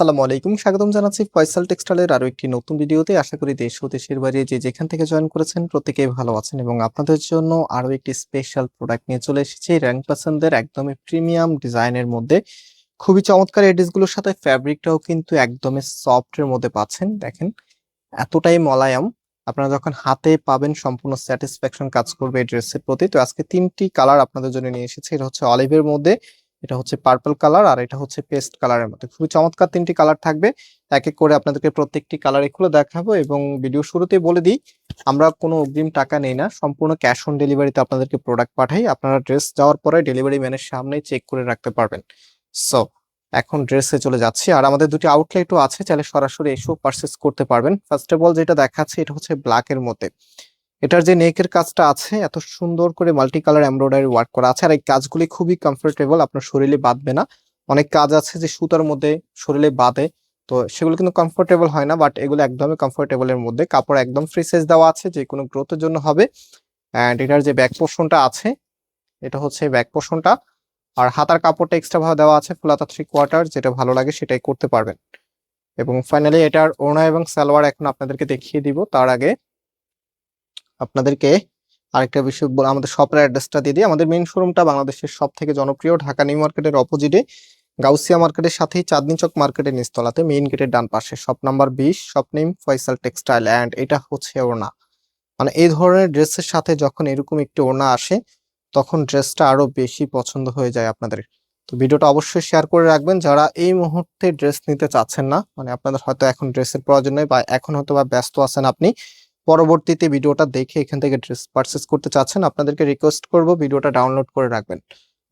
আসসালামু আলাইকুম। স্বাগতম জানাচ্ছি ফয়সাল টেক্সটাইলের আরও একটি নতুন ভিডিওতে। আশা করি দেশ ও দেশের বাইরে যে যেখান থেকে জয়েন করেছেন প্রত্যেকেই ভালো আছেন এবং আপনাদের জন্য আরও একটি স্পেশাল প্রোডাক্ট নিয়ে চলে এসেছি। র্যাঙ্ক পাসেন্দের একদমই প্রিমিয়াম ডিজাইনের মধ্যে। খুবই চমৎকার এই ড্রেসগুলোর সাথে ফ্যাব্রিকটাও কিন্তু একদমই সফটের মধ্যে পাচ্ছেন। দেখেন, এতটাই মলায়াম। আপনারা যখন হাতে পাবেন সম্পূর্ণ স্যাটিসফ্যাকশন কাজ করবে এই ড্রেসের প্রতি। তো আজকে তিনটি কালার আপনাদের জন্য নিয়ে এসেছি। এটা হচ্ছে অলিভের মধ্যে। এটা হচ্ছে পার্পল কালার আর এটা হচ্ছে পেস্ট কালারের মধ্যে। খুবই চমৎকার তিনটি কালার থাকবে। এক এক করে আপনাদেরকে প্রত্যেকটি কালার খুলে দেখাবো এবং ভিডিও শুরুতেই বলে দিই, আমরা কোনো অগ্রিম টাকা নেই না। সম্পূর্ণ ক্যাশ অন ডেলিভারিতে আপনাদেরকে প্রোডাক্ট পাঠাই। আপনারা ড্রেস যাওয়ার পরে ডেলিভারি ম্যানের সামনে চেক করে রাখতে পারবেন। সো এখন ড্রেসে চলে যাচ্ছি। আর আমাদের দুটি আউটলেটও আছে, চাইলে সরাসরি এসেও পারচেস করতে পারবেন। ফার্স্ট অফ অল যেটা দেখাচ্ছে, এটা হচ্ছে ব্ল্যাকের মধ্যে। এটার যে নেকের কাজটা আছে, এত সুন্দর করে মাল্টি কালার এমব্রয়ডারি ওয়ার্ক করা আছে আর এই কাজগুলি খুবই কমফোর্টেবল আপনার শরীরে বাঁধবে না। অনেক কাজ আছে যে সুতার মধ্যে শরীরে বাঁধে, তো সেগুলো কিন্তু কমফোর্টেবল হয় না বাট এগুলো একদমই কমফোর্টেবলের মধ্যে। কাপড় একদম ফ্রি সাইজ দেওয়া আছে, যে কোনো গ্রোথের জন্য হবে। অ্যান্ড এটার যে ব্যাক পোর্শনটা আছে, এটা হচ্ছে ব্যাক পোর্শনটা আর হাতার কাপড়টা এক্সট্রা ভাবে দেওয়া আছে ফুলাতা থ্রি কোয়ার্টার যেটা ভালো লাগে সেটাই করতে পারবেন। এবং ফাইনালি এটার ওড়না এবং সালোয়ার এখন আপনাদেরকে দেখিয়ে দিব, তার আগে আপনাদেরকে আরেকটা বিষয় বলে আমাদের শপের অ্যাড্রেসটা দিয়ে দিই। আমাদের মেইন শোরুমটা বাংলাদেশের সব থেকে জনপ্রিয়, ঢাকা নিউ মার্কেটের অপোজিটে গাউসিয়া মার্কেটের সাথেই চাঁদনি চক মার্কেটের নিচতলাতে মেইন গেটের ডান পাশে শপ নাম্বার বিশ shop name Faisal textile and এটা হচ্ছে ওড়না। মানে এই ধরনের ড্রেসের সাথে যখন এরকম একটি ওড়না আসে, তখন ড্রেসটা আরও বেশি পছন্দ হয়ে যায় আপনাদের। তো ভিডিওটা অবশ্যই শেয়ার করে রাখবেন। যারা এই মুহূর্তে ড্রেস নিতে চাচ্ছেন না মানে আপনাদের হয়তো এখন ড্রেসের প্রয়োজন নেই বা এখন হয়তো বা ব্যস্ত আছেন আপনি পরবর্তীতে ভিডিওটা দেখে এখান থেকে ড্রেস পারচেস করতে চাচ্ছেন, আপনাদেরকে রিকোয়েস্ট করব, ভিডিওটা ডাউনলোড করে রাখবেন।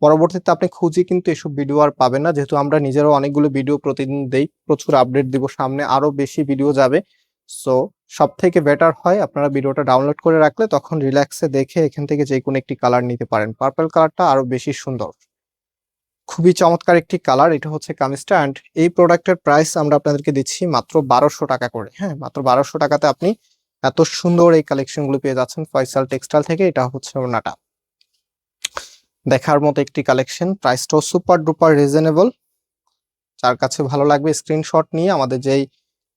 পরবর্তীতে আপনি খুঁজে কিন্তু এসব ভিডিও আর পাবেন না। যেহেতু আমরা নিজেরাও অনেকগুলো ভিডিও প্রতিদিন দেই, প্রচুর আপডেট দিব, সামনে আরও বেশি ভিডিও যাবে। সো সব থেকে বেটার হয় আপনারা ভিডিওটা ডাউনলোড করে রাখলে, তখন রিল্যাক্সে দেখে এখান থেকে যে কোনো একটি কালার নিতে পারেন। পার্পল কালারটা আরও বেশি সুন্দর। খুবই চমৎকার একটি কালার এটা হচ্ছে কামিজটা অ্যান্ড এই প্রোডাক্টের প্রাইস আমরা আপনাদেরকে দিচ্ছি মাত্র বারোশো টাকা করে। হ্যাঁ মাত্র বারোশো টাকাতে আপনি এত সুন্দর এই কালেকশনগুলো পেয়ে যাচ্ছেন ফয়সাল টেক্সটাইল থেকে, এটা হচ্ছে ওনাটা দেখার মতো একটি কালেকশন প্রাইসটাও সুপার ডুপার রিজনেবল যার কাছে ভালো লাগবে স্ক্রিনশট নিয়ে, আমাদের যেই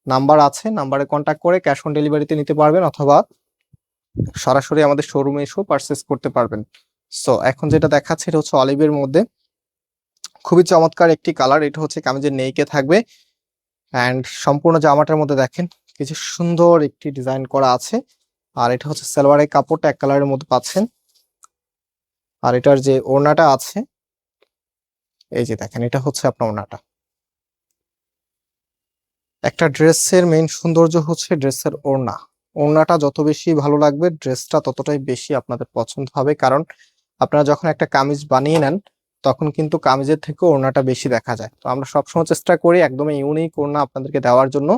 নাম্বার আছে নাম্বারে কন্ট্যাক্ট করে ক্যাশ অন ডেলিভারিতে নিতে পারবেন অথবা সরাসরি আমাদের শোরুমে এসেও পারচেস করতে পারবেন। সো এখন যেটা দেখাচ্ছে, এটা হচ্ছে অলিভের মধ্যে। খুবই চমৎকার একটি কালার এটা হচ্ছে কামিজের নেইকে থাকবে। অ্যান্ড সম্পূর্ণ জামাটার মধ্যে দেখেন কিছু সুন্দর একটি ডিজাইন করা আছে। আর এটা হচ্ছে সালোয়ারের কাপড়টা এক কালারের মধ্যে পাচ্ছেন। আর এটার যে ওড়নাটা আছে, এই যে দেখেন, এটা হচ্ছে আপনার ওড়নাটা। একটা ড্রেসের মেইন সৌন্দর্য হচ্ছে ড্রেসের ওড়না। ওড়নাটা যত বেশি ভালো লাগবে, ড্রেসটা ততটাই বেশি আপনাদের পছন্দ হবে। কারণ আপনারা যখন একটা কামিজ বানিয়ে নেন, তখন কিন্তু কামিজের থেকে ওড়নাটা বেশি দেখা যায়। তো আমরা সবসময় চেষ্টা করি একদমই ইউনিক ওড়না আপনাদেরকে দেওয়ার জন্য।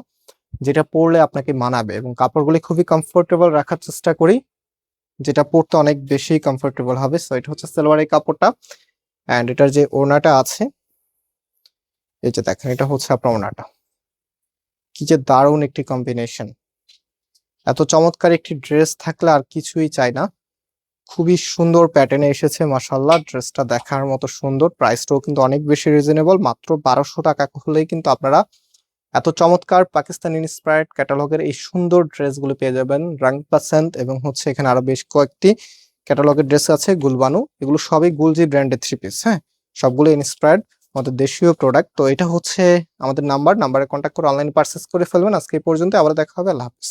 যেটা পরলে আপনাকে মানাবে এবং কাপড়গুলি খুবই কমফোর্টেবল রাখার চেষ্টা করি। যেটা পরতে অনেক বেশি কমফোর্টেবল হবে সো এটা হচ্ছে সালোয়ারের কাপড়টা। অ্যান্ড এটার যে ওড়নাটা আছে, এই যে দেখেন, এটা হচ্ছে আপনার ওড়নাটা। কি যে দারুণ একটি কম্বিনেশন এত চমৎকার একটি ড্রেস থাকলে আর কিছুই চাই না। খুবই সুন্দর প্যাটার্নে এসেছে মাসাল্লাহ ড্রেসটা দেখার মতো সুন্দর। প্রাইসটাও কিন্তু অনেক বেশি রিজনেবল মাত্র বারোশো টাকা হলেই কিন্তু আপনারা এত চমৎকার পাকিস্তান ইন্সপায়ার্ড ক্যাটালগের এই সুন্দর ড্রেসগুলো পেয়ে যাবেন রাং পাসেন্ট এবং হচ্ছে এখানে আরও বেশ কয়েকটি ক্যাটালগের ড্রেস আছে, গুলবানু। এগুলো সবই গুলজি ব্র্যান্ডের থ্রি পিস হ্যাঁ? সবগুলো ইন্সপায়ার্ড আমাদের দেশীয় প্রোডাক্ট তো এটা হচ্ছে আমাদের নাম্বার নাম্বারে কন্ট্যাক্ট করে অনলাইন পারচেস করে ফেলবেন। আজকে এই পর্যন্ত আবার দেখা হবে। আল্লাহ হাফিজ।